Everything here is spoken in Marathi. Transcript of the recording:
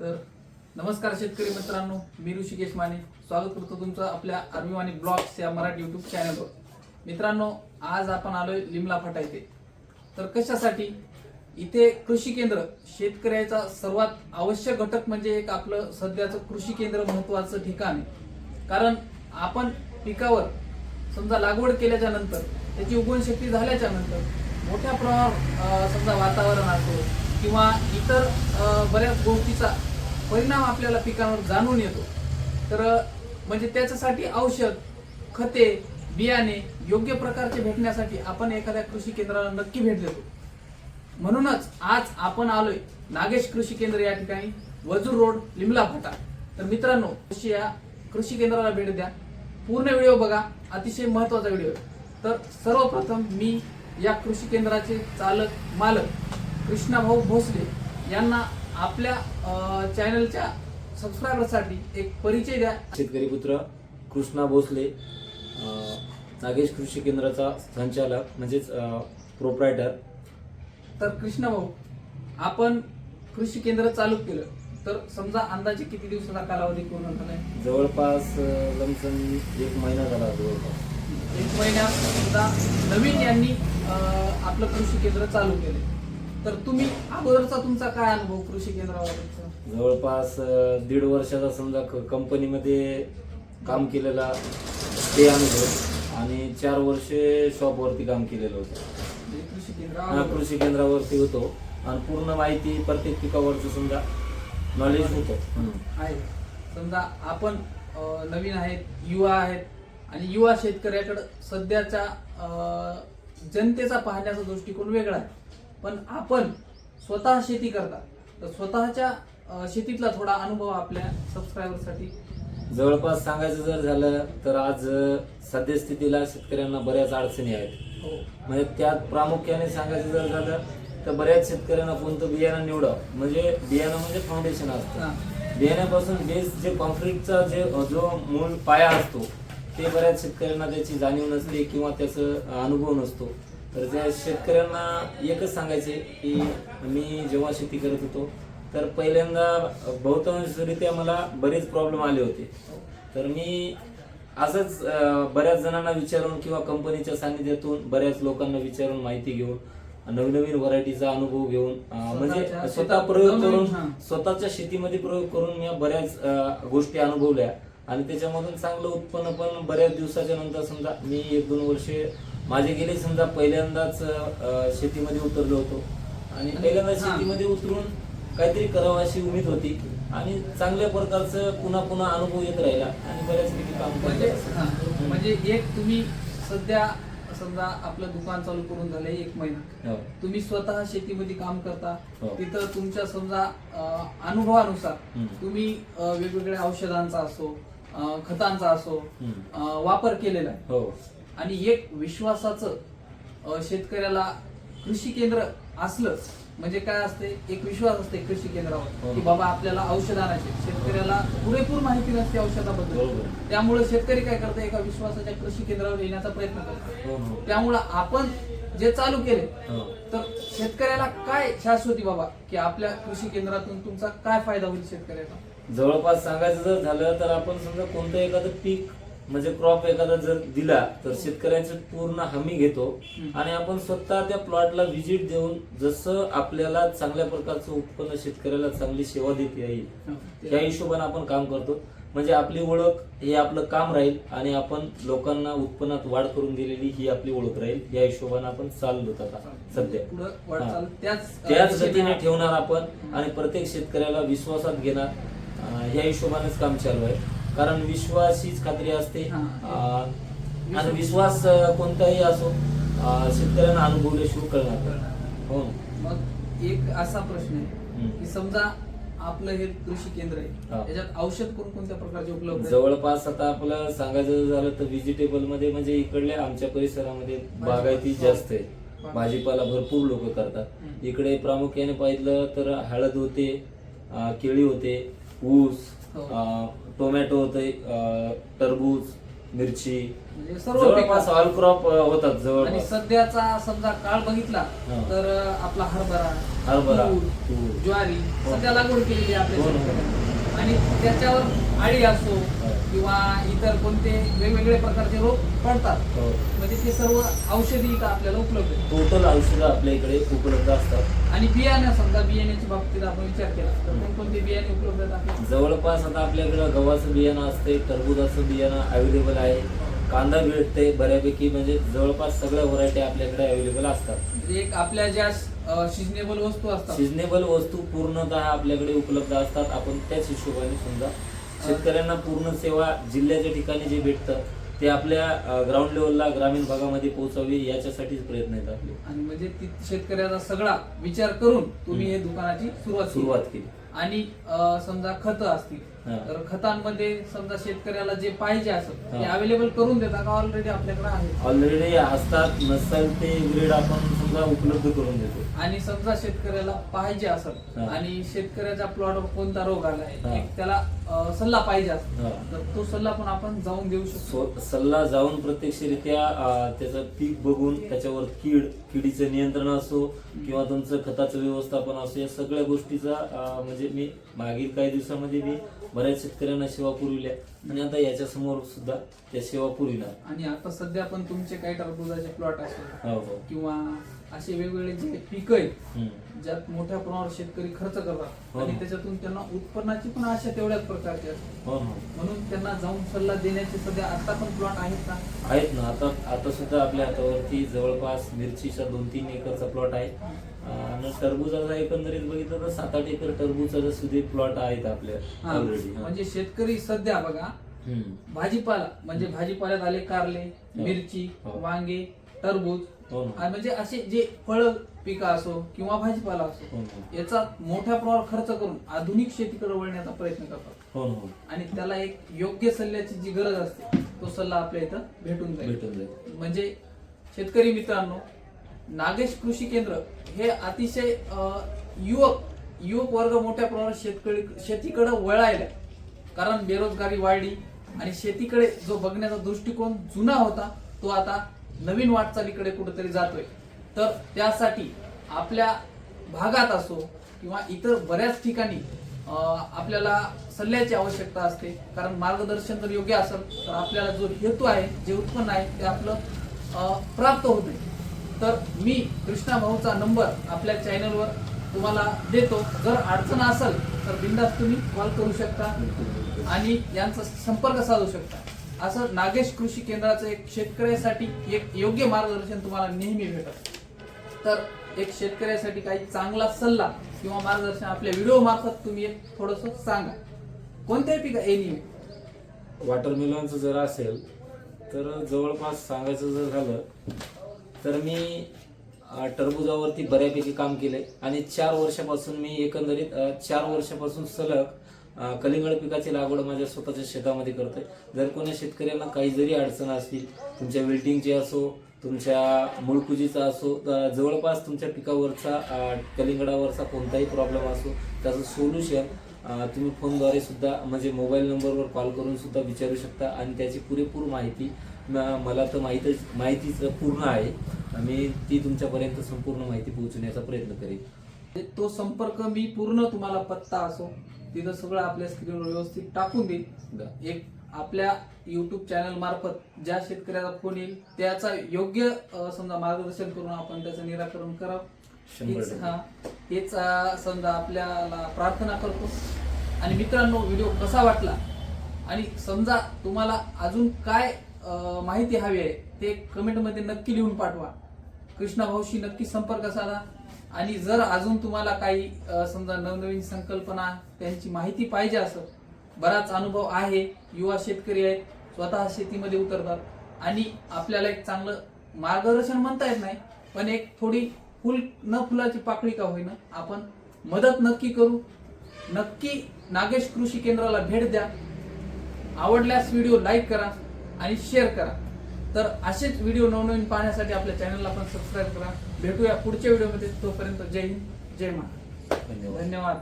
तर नमस्कार शेतकरी मित्रांनो मी ऋषिकेश माने. स्वागत करतो तुमचं आपल्या अभिमानी ब्लॉग्स या मराठी युट्यूब चॅनलवर मित्रांनो आज आपण आलोय लिमला फाटा इथे. तर कशासाठी? इथे कृषी केंद्र शेतकऱ्याचा सर्वात आवश्यक घटक म्हणजे एक आपलं सध्याचं कृषी केंद्र महत्वाचं ठिकाण आहे. कारण आपण पिकावर समजा लागवड केल्याच्यानंतर त्याची उगवणशक्ती झाल्याच्यानंतर मोठ्या प्रमाणावर समजा वातावरण असो किंवा इतर बऱ्याच गोष्टीचा परिणाम आपल्याला पिकांवर जाणून येतो. तर म्हणजे त्याच्यासाठी औषध खते बियाणे योग्य प्रकारचे भेटण्यासाठी आपण एखाद्या कृषी केंद्राला नक्की भेट देतो. म्हणूनच आज आपण आलोय नागेश कृषी केंद्र या ठिकाणी वजूर रोड लिमला फाटा. तर मित्रांनो अशी या कृषी केंद्राला भेट द्या. पूर्ण व्हिडिओ बघा अतिशय महत्त्वाचा व्हिडिओ. तर सर्वप्रथम मी या कृषी केंद्राचे चालक मालक कृष्णाभाऊ भोसले यांना आपल्या चॅनलच्या सबस्क्रायबरसाठी एक परिचय द्या. शेतकरी पुत्र कृष्णा भोसले नागेश कृषी केंद्राचा संचालक म्हणजेच प्रोप्रायटर तर कृष्णाभाऊ आपण कृषी केंद्र चालू केलं तर समजा अंदाजे किती दिवसाचा कालावधी पूर्ण झालाय जवळपास लमसम एक महिना झाला जवळपास. एक महिन्यात समजा नवीन यांनी आपलं कृषी केंद्र चालू केले. तर तुम्ही अगोदरचा तुमचा काय अनुभव कृषी केंद्रावर जवळपास अं, दीड वर्षाचा समजा क- कंपनीमध्ये काम केलेला ते अनुभव आणि चार वर्षे शॉपवरती काम केलेलं होतं. कृषी हा, केंद्र कृषी केंद्रावरती होतो. आणि पूर्ण माहिती प्रत्येक पिकावरचं समजा नॉलेज होतं. आहे. समजा आपण अं, नवीन आहेत युवा आहेत आणि युवा शेतकऱ्याकडे सध्याच्या अं, जनतेचा पाहण्याचा दृष्टिकोन वेगळा आहे. पण आपण स्वतः शेती करता. तर स्वतःच्या शेतीतला थोडा अनुभव आपल्या सबस्क्रायबरसाठी जवळपास सांगायचं जर झालं तर आज सद्यस्थितीला शेतकऱ्यांना बऱ्याच अडचणी आहेत. हो. म्हणजे त्यात प्रामुख्याने सांगायचं जर झालं तर बऱ्याच शेतकऱ्यांना कोणतं बियाणं निवडा म्हणजे बियाणं म्हणजे फाउंडेशन. असतं. बियाण्यापासून बेस जे कॉन्क्रीटचा जे जो मूळ पाया असतो ते बऱ्याच शेतकऱ्यांना त्याची जाणीव नसते किंवा त्याचं अनुभव नसतो. तर त्या शेतकऱ्यांना एकच सांगायचे की मी जेव्हा शेती करत होतो तर पहिल्यांदा बहुतांशरित्या मला बरेच प्रॉब्लेम आले होते तर मी असंच बऱ्याच जणांना विचारून किंवा कंपनीच्या सानिध्यातून बऱ्याच लोकांना विचारून माहिती घेऊन नवीन नवीन व्हरायटीचा अनुभव घेऊन म्हणजे स्वतः प्रयोग करून. स्वतःच्या शेतीमध्ये प्रयोग करून मी बऱ्याच गोष्टी अनुभवल्या आणि त्याच्यामधून चांगलं उत्पन्न पण बऱ्याच दिवसाच्या नंतर समजा मी एक दोन वर्षे माझे गेले समजा पहिल्यांदाच अं, शेतीमध्ये उतरलो होतो आणि पहिल्यांदा हां. शेतीमध्ये उतरून काहीतरी करावं अशी उमेद होती आणि चांगल्या प्रकारचं पुन्हा पुन्हा अनुभव येत राहिला आणि बऱ्याचपैकी काम म्हणजे करत म्हणजे एक तुम्ही सध्या समजा आपलं दुकान चालू करून झालंय एक महिना हो. तुम्ही स्वतः शेतीमध्ये काम करता हो. तिथं तुमच्या समजा अं, अनुभवानुसार हम्म. तुम्ही अं, वेगवेगळ्या औषधांचा असो अं, खतांचा असो हम्म. अं, वापर केलेला आहे हो आणि एक विश्वासाचं शेतकऱ्याला कृषी केंद्र असलं म्हणजे काय असते? एक विश्वास असते कृषी केंद्रावर. की बाबा आपल्याला औषध आणायचे शेतकऱ्याला पुरेपूर माहिती नसते औषधाबद्दल. त्यामुळे शेतकरी काय करतो? एका विश्वासाच्या कृषी केंद्रावर येण्याचा प्रयत्न करतो त्यामुळं आपण जे चालू केले हो. तर शेतकऱ्याला काय शाश्वती बाबा? की आपल्या कृषी केंद्रातून तुमचा काय फायदा होईल शेतकऱ्याला जवळपास सांगायचं जर झालं तर आपण समजा कोणतं एखादं पीक म्हणजे क्रॉप एखादा जर दिला तर शेतकऱ्यांची पूर्ण हमी घेतो. आणि आपण स्वतः त्या प्लॉटला व्हिजिट देऊन जसं आपल्याला चांगल्या प्रकारचं उत्पन्न शेतकऱ्याला चांगली सेवा देता येईल या हिशोबाने आपण काम करतो. म्हणजे आपली ओळख हे आपलं काम राहील आणि आपण लोकांना उत्पन्नात वाढ करून दिलेली ही आपली ओळख राहील. या हिशोबाने आपण चाललो आता सध्या. हा. त्याच गतीने ठेवणार आपण आणि प्रत्येक शेतकऱ्याला विश्वासात घेणार. अं, या हिशोबानेच काम चालू आहे. कारण विश्वास हीच खात्री असते हा. आणि विश्वास कोणताही असो शेतकऱ्यांना अनुभवल्याशिवाय कळणार नाही. हो मग एक असा प्रश्न आहे. की समजा आपलं हे कृषी केंद्र. आहे त्याच्यात औषध कोणकोणत्या प्रकारचे उपलब्ध? जवळपास आता आपलं सांगायचं झालं तर व्हेजिटेबलमध्ये म्हणजे इकडल्या आमच्या परिसरामध्ये बागायती जास्त आहे भाजीपाला भरपूर लोक करतात. इकडे प्रामुख्याने पाहिलं तर हळद होते केळी होते ऊस हो. टोमॅटो होते टरबूज मिरची म्हणजे सर्व जवळपास ऑल क्रॉप होतात आणि जवळपास सध्याचा समजा काळ बघितला हा. तर आपला हरभरा हरभरा, तूर. ज्वारी हो. सध्या लागवड केलेली आहे आपल्या हो. शेतकऱ्यांनी. आणि त्याच्यावर आळी असो. किंवा इतर कोणते वेगवेगळे प्रकारचे रोग पडतात. हो. म्हणजे ते सर्व औषधी इथं आपल्याला उपलब्ध आहेत. टोटल औषधं आपल्या इकडे उपलब्ध असतात. आणि बियाणं समजा बियाण्याच्या बाबतीत आपण विचार केला तर कोणकोणते बियाणे उपलब्ध आहेत जवळपास आता आपल्याकडे गव्हाचं बियाणं असते टरबुजाचं बियाणं अवेलेबल आहे. कांदा मिळते बऱ्यापैकी म्हणजे जवळपास सगळ्या व्हरायटी आपल्याकडे अवेलेबल असतात. म्हणजे एक आपल्या ज्या सिजनेबल वस्तू असतात सिजनेबल वस्तू पूर्णतः आपल्याकडे उपलब्ध असतात आपण त्याच हिशोबाने समजा शेतकऱ्यांना पूर्ण सेवा जिल्ह्याच्या ठिकाणी जे भेटतं ते आपल्या ग्राउंड लेवलला ग्रामीण भागामध्ये पोहोचावी याच्यासाठीच प्रयत्न आहेत आपले आणि म्हणजे ती शेतकऱ्याचा सगळा विचार करून तुम्ही हे दुकानाची सुरुवात. सुरुवात केली आणि समजा खतं असतील. तर खतांमध्ये समजा शेतकऱ्याला जे पाहिजे असेल ते. अवेलेबल करून देता का ऑलरेडी आपल्याकडे आहे ऑलरेडी असतात नसेल ते ग्रेड आपण समजा उपलब्ध करून देतो आणि समजा शेतकऱ्याला पाहिजे असेल हा. आणि शेतकऱ्याच्या प्लॉटवर कोणता रोग आलाय हा. एक त्याला अं, सल्ला पाहिजे असेल हा. तर तो सल्ला पण आपण जाऊन देऊ शकतो स्व- सल्ला जाऊन प्रत्यक्षरित्या अं, त्याचं पीक बघून त्याच्यावर कीड किडीचं नियंत्रण असो किंवा तुमचं खताचं व्यवस्थापन असो या सगळ्या गोष्टीचा अं, म्हणजे मी मागील काही दिवसामध्ये मी बऱ्याच शेतकऱ्यांना सेवा पुरविल्या. आणि आता याच्या समोर सुद्धा त्या सेवा पुरविणार. आणि आता सध्या पण तुमचे काही टरबुजाचे प्लॉट असो हो हो. किंवा असे वेगवेगळे जे पिकं आहेत. ज्यात मोठ्या प्रमाणावर शेतकरी खर्च करतात. हो. आणि त्याच्यातून त्यांना उत्पन्नाची पण आशा तेवढ्याच प्रकारची असते. हो म्हणून त्यांना जाऊन सल्ला देण्याचे सध्या आता पण प्लॉट आहेत ना आहेत ना. आता आता सुद्धा आपल्या हातावरती जवळपास मिरचीचा दोन तीन एकरचा प्लॉट आहे. आणि टरबुजाचा एकंदरीत बघितलं तर सात आठ एकर टरबूजाचा सुद्धा प्लॉट आहेत आपल्या. ऑलरेडी म्हणजे शेतकरी सध्या बघा भाजीपाला म्हणजे भाजीपाल्यात आले कारले मिरची हो. वांगे टरबूज हो ना. आणि म्हणजे असे जे फळ पिकं असो किंवा भाजीपाला असो हो ना. याचा मोठ्या प्रमाणावर खर्च करून आधुनिक शेतीकडे वळण्याचा प्रयत्न करतात. हो ना हो. आणि त्याला एक योग्य सल्ल्याची जी गरज असते तो सल्ला आपल्या इथं भेटून जाईल. भेटून जाईल. म्हणजे शेतकरी मित्रांनो नागेश कृषी केंद्र हे अतिशय अ, युवक युवक वर्ग मोठ्या प्रमाणात शेतकरी शेतीकडे वळायला कारण बेरोजगारी वाढली आणि शेतीकडे जो बघण्याचा दृष्टिकोन जुना होता तो आता नवीन वाटचालीकडे कुठेतरी जातोय. तर त्यासाठी आपल्या भागात असो किंवा इतर बऱ्याच ठिकाणी आपल्याला सल्ल्याची आवश्यकता असते. कारण मार्गदर्शन जर योग्य असेल तर आपल्याला जो हेतू आहे जे उत्पन्न आहे ते आपलं प्राप्त होते तर मी कृष्णा भाऊचा नंबर आपल्या चॅनलवर तुम्हाला देतो. जर अडचण असेल तर बिंदास तुम्ही कॉल करू शकता आणि यांचा संपर्क साधू शकता. असं नागेश कृषी केंद्राचं एक शेतकऱ्यासाठी एक योग्य मार्गदर्शन तुम्हाला नेहमी भेटत. तर एक शेतकऱ्यासाठी काही चांगला सल्ला किंवा मार्गदर्शन आपल्या व्हिडिओ मार्फत तुम्ही एक थोडस सांगा. कोणत्याही पिका एनी वॉटरमेलॉनचं जर असेल तर जवळपास सांगायचं जर झालं तर मी टरबुजावरती बऱ्यापैकी काम केलंय. आणि चार वर्षापासून मी एकंदरीत चार वर्षापासून सलग कलिंगड पिकाची लागवड माझ्या स्वतःच्या शेतामध्ये करतोय. जर कोणी शेतकऱ्यांना काही जरी अडचण असतील तुमच्या वेल्डिंगची असो तुमच्या मुळकुजीचा असो तर जवळपास तुमच्या पिकावरचा कलिंगडावरचा कोणताही प्रॉब्लेम असो त्याचं सोल्युशन तुम्ही फोनद्वारे सुद्धा म्हणजे मोबाईल नंबरवर कॉल करून सुद्धा विचारू शकता आणि त्याची पुरेपूर माहिती मला तर माहितच माहितीच पूर्ण आहे. मी ती तुमच्यापर्यंत संपूर्ण माहिती पोहोचवण्याचा प्रयत्न करेन. तो संपर्क मी पूर्ण तुम्हाला पत्ता असो तिथं सगळं आपल्या स्क्रीनवर व्यवस्थित टाकून देईल एक आपल्या युट्यूब चॅनल मार्फत ज्या शेतकऱ्याचा फोन येईल त्याचा योग्य समजा मार्गदर्शन करून आपण त्याचं निराकरण करावं. हा हेच समजा आपल्याला प्रार्थना करतो. आणि मित्रांनो व्हिडिओ कसा वाटला? आणि समजा तुम्हाला अजून काय माहिती हवी आहे ते कमेंटमध्ये नक्की लिहून पाठवा. कृष्णा भाऊशी नक्की संपर्क साधा. आणि जर अजून तुम्हाला काही समजा नवनवीन संकल्पना त्यांची माहिती पाहिजे असं बराच अनुभव आहे. युवा शेतकरी आहेत स्वतः शेतीमध्ये उतरतात. आणि आपल्याला एक चांगलं मार्गदर्शन म्हणता येत नाही पण एक थोडी फुल न फुलाची पाकळी का होईना आपण मदत नक्की करू. नक्की नागेश कृषी केंद्राला भेट द्या. आवडल्यास व्हिडिओ लाईक करा आणि शेअर करा. तर असेच व्हिडिओ नवनवीन पाहण्यासाठी आपल्या चॅनलला पण सबस्क्राईब करा. भेटूया पुढच्या व्हिडिओमध्ये तोपर्यंत जय हिंद जय महाराष्ट्र. धन्यवाद. धन्यवाद.